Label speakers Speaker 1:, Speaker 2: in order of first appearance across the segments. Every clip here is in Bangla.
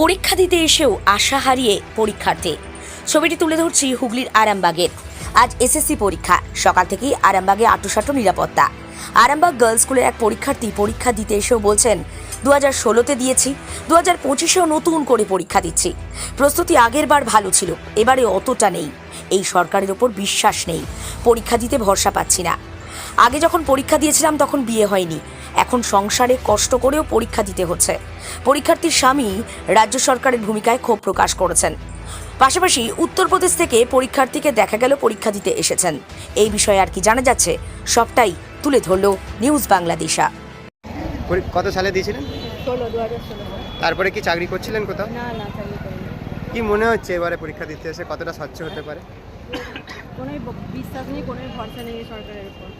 Speaker 1: পরীক্ষা দিতে এসেও আশা হারিয়ে পরীক্ষার্থী। ছবিটি তুলে ধরছি হুগলির আরামবাগের। আজ এসএসসি পরীক্ষা। সকাল থেকেই আরামবাগে আটোসাটো নিরাপত্তা। আরামবাগ গার্লস স্কুলের এক পরীক্ষার্থী পরীক্ষা দিতে এসেও বলছেন দু হাজার ষোলোতে দিয়েছি দু হাজার পঁচিশেও নতুন করে পরীক্ষা দিচ্ছি। প্রস্তুতি আগের বার ভালো ছিল, এবারে অতটা নেই। এই সরকারের ওপর বিশ্বাস নেই। পরীক্ষা দিতে ভরসা পাচ্ছি না। আগে যখন পরীক্ষা দিয়েছিলাম, তখন বিয়ে হয়নি। এখন সংসারে কষ্ট করেও পরীক্ষা দিতে হচ্ছে। পরীক্ষার্থীর স্বামী রাজ্য সরকারের ভূমিকায় ক্ষোভ প্রকাশ করেছেন। পাশাপাশি উত্তরপ্রদেশ থেকে পরীক্ষার্থীকে দেখা গেল পরীক্ষা দিতে এসেছেন। এই বিষয়ে আর কি জানা যাচ্ছে সবটাই তুলে ধরল নিউজ বাংলাদেশা।
Speaker 2: কত সালে দিয়েছিলেন? তারপরে কি চাকরি করছিলেন কোথাও?
Speaker 3: না না চাকরি করিনি।
Speaker 2: কি মনে হচ্ছে এবারে পরীক্ষা দিতে এসে কতটা স্বচ্ছ হতে পারে?
Speaker 3: কোনোই ব- বিশ্বাস নেই কোনোই ভরসা নেই সরকারের উপর।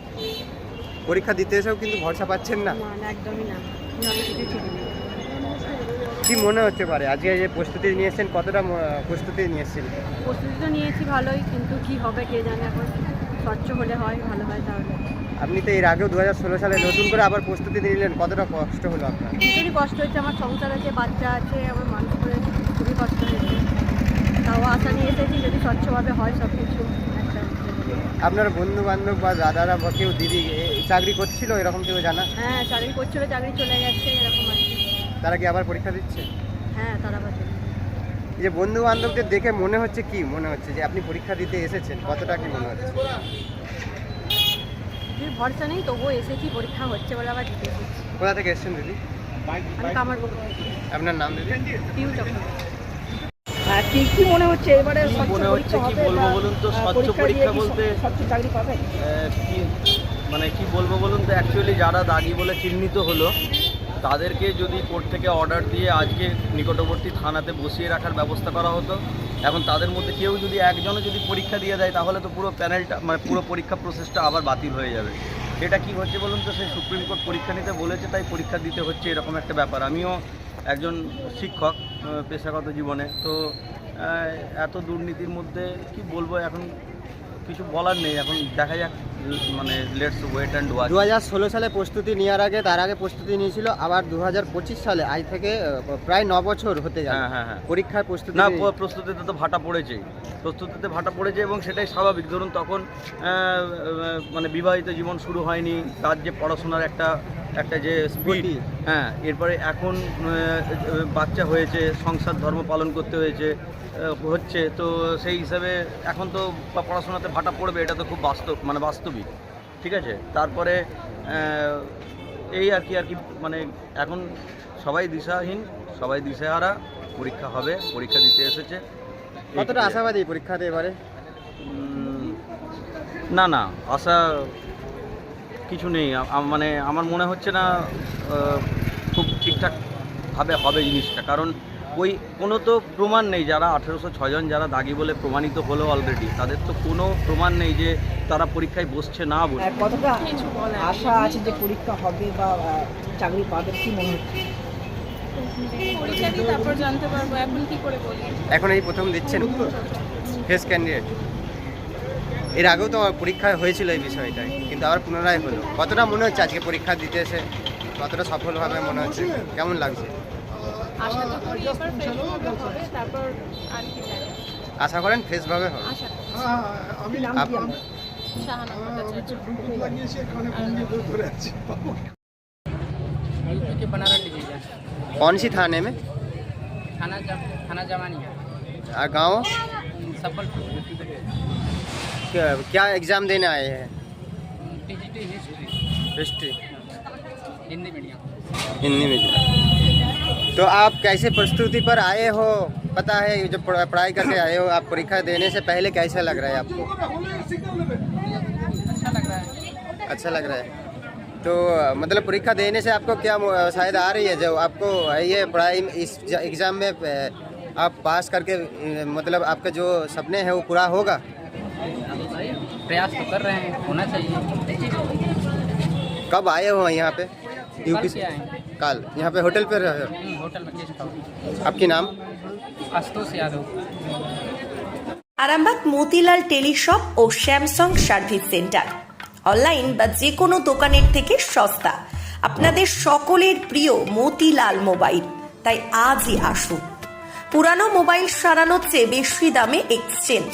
Speaker 2: পরীক্ষা দিতে এসেও কিন্তু ভরসা পাচ্ছেন না।
Speaker 3: একদমই না।
Speaker 2: কি মনে হচ্ছে পারে আজকে যে প্রস্তুতি নিয়েছেন কতটা প্রস্তুতি নিয়েছেন?
Speaker 3: প্রস্তুতি তো নিয়েছি ভালোই কিন্তু কি হবে কে জানে এখন। স্বচ্ছ হলে হয় ভালো হয় তাহলে।
Speaker 2: আপনি তো এর আগেও দু হাজার ষোলো সালে নতুন করে আবার প্রস্তুতি নিলেন কতটা কষ্ট হলো আপনার?
Speaker 3: ভীষণই কষ্ট হচ্ছে আমার সংসার আছে বাচ্চা আছে আমার মানুষ করে খুবই কষ্ট হয়েছে। তাও আশা নিয়ে এসেছি যদি স্বচ্ছভাবে হয় সব কিছু
Speaker 2: আপনার বন্ধু বান্ধব বা দাদারা বা কেউ দিদি চাকরি করছিল এরকম কেউ জানা?
Speaker 3: হ্যাঁ চাকরি করছিল চাকরি চলে গেছে এরকম আর কি।
Speaker 2: তারা কি আবার পরীক্ষা দিচ্ছে?
Speaker 3: হ্যাঁ তারা
Speaker 2: এই যে বন্ধু বান্ধবদের দেখে মনে হচ্ছে কি? মনে হচ্ছে যে আপনি পরীক্ষা দিতে এসেছেন কতটা কি মনে হচ্ছে?
Speaker 3: ভরসা নেই তবুও এসেছি পরীক্ষা হচ্ছে বলে আবার দিতে এসেছি
Speaker 2: কোথা থেকে এসেছেন দিদি?
Speaker 3: আমি
Speaker 2: আপনার নাম দিদি?
Speaker 3: পিউ চক্রবর্তী।
Speaker 4: কি কি মনে হচ্ছে এবারে
Speaker 5: মনে হচ্ছে, কি বলব বলুন তো, স্বচ্ছ পরীক্ষা বলতে-
Speaker 4: স্বচ্ছ চাকরি পাবে?
Speaker 5: মানে কি বলব বলুন তো? অ্যাকচুয়ালি যারা দাগি বলে চিহ্নিত হলো তাদেরকে যদি কোর্ট থেকে অর্ডার দিয়ে আজকে নিকটবর্তী থানাতে বসিয়ে রাখার ব্যবস্থা করা হতো এখন তাদের মধ্যে কেউ যদি একজনও যদি পরীক্ষা দিয়ে দেয় তাহলে তো পুরো প্যানেলটা মানে পুরো পরীক্ষা প্রসেসটা আবার বাতিল হয়ে যাবে। এটা কি হচ্ছে বলুন তো? সেই সুপ্রিম কোর্ট পরীক্ষা নিতে বলেছে তাই পরীক্ষা দিতে হচ্ছে এরকম একটা ব্যাপার। আমিও একজন শিক্ষক পেশাগত জীবনে। তো এত দুর্নীতির মধ্যে কি বলব এখন? কিছু বলার নেই। এখন দেখা যাক মানে লেটস ওয়েট অ্যান্ড ওয়াচ
Speaker 2: দু হাজার ষোলো সালে প্রস্তুতি নেওয়ার আগে তার আগে প্রস্তুতি নিয়েছিল আবার দু হাজার পঁচিশ সালে আজ থেকে প্রায় ন বছর হতে যায়
Speaker 5: হ্যাঁ হ্যাঁ হ্যাঁ।
Speaker 2: পরীক্ষার প্রস্তুতি
Speaker 5: না প্রস্তুতিতে তো ভাটা পড়েছেই। প্রস্তুতিতে ভাটা পড়েছে এবং সেটাই স্বাভাবিক। ধরুন তখন মানে বিবাহিত জীবন শুরু হয়নি। তার যে পড়াশোনার একটা একটা যে স্পিড হ্যাঁ এরপরে এখন বাচ্চা হয়েছে সংসার ধর্ম পালন করতে হয়েছে হচ্ছে তো সেই হিসাবে এখন তো পড়াশোনাতে ভাটা পড়বে এটা তো খুব বাস্তব মানে বাস্তবিক ঠিক আছে? তারপরে এই আর কি আর কি মানে এখন সবাই দিশাহীন সবাই দিশাহারা পরীক্ষা হবে পরীক্ষা দিতে এসেছে।
Speaker 2: কতটা আশাবাদী পরীক্ষাতে এবারে
Speaker 5: না না আশা কিছু নেই। মানে আমার মনে হচ্ছে না খুব ঠিকঠাকভাবে হবে জিনিসটা। কারণ ওই কোনো তো প্রমাণ নেই যারা আঠেরোশো ছজন যারা দাগি বলে প্রমাণিত হলো অলরেডি তাদের তো কোনো প্রমাণ নেই যে তারা পরীক্ষায় বসছে না বলে।
Speaker 4: কতটা আশা আছে যে পরীক্ষা হবে বা চাকরি পাবে কি মনে হচ্ছে?
Speaker 6: পরীক্ষা দিয়ে তারপর জানতে পারব এখন কি করে বলি?
Speaker 2: এখন এই প্রথম দিচ্ছেন ফেস ক্যান্ডিডেট এর আগেও তো পরীক্ষা হয়েছিল এই বিষয়টাই কিন্তু আবার পুনরায় হলো কতটা মনে হচ্ছে আজকে পরীক্ষা দিতে এসে কতটা সফলভাবে মনে হচ্ছে কেমন লাগছে
Speaker 6: আশা তো করি এবার ফেসবুকে হবে তারপর আর কি জানি
Speaker 2: আশা করেন ফেসভাবে হবে
Speaker 6: আশা
Speaker 4: কি নাম কি
Speaker 2: আপ-
Speaker 4: আপনার?
Speaker 6: শাহানা ভট্টাচার্য
Speaker 7: यूपी के बनारस डिवीजन
Speaker 2: कौन सी थाने में
Speaker 7: थाना जम, थाना जमानिया
Speaker 2: और गाँव
Speaker 7: सफलपुर
Speaker 2: क्या, क्या एग्जाम देने आए हैं
Speaker 7: history
Speaker 2: history
Speaker 7: Hindi medium
Speaker 2: Hindi में तो आप कैसे प्रस्तुति पर आए हो? पता है जब पढ़ाई करके आए हो आप परीक्षा देने से पहले कैसा लग रहा है आपको?
Speaker 7: अच्छा लग रहा है।
Speaker 2: अच्छा लग रहा है। तो मतलब परीक्षा देने से आपको क्या शायद आ रही है? जो आपको ये पढ़ाई इस एग्ज़ाम में आप पास करके मतलब आपका जो सपने हैं वो पूरा होगा?
Speaker 7: प्रयास तो कर रहे हैं होना चाहिए
Speaker 2: कब आए हो यहाँ पे यूपी
Speaker 7: कल
Speaker 2: से
Speaker 7: से आए हैं।
Speaker 2: कल यहाँ पे होटल पे रहे हो
Speaker 7: हम्म, होटल में गेस्ट हाउस
Speaker 2: आपकी नाम
Speaker 7: आशुतोष यादव
Speaker 1: আরামবাগ মতিলাল টেলিশপ ও স্যামসাং সার্ভিস সেন্টার অনলাইন বা যে কোনো দোকানের থেকে সস্তা আপনাদের সকলের প্রিয় মতিলাল মোবাইল তাই আজই আসুন
Speaker 8: পুরানো মোবাইল সারানোর চেয়ে বেশি দামে এক্সচেঞ্জ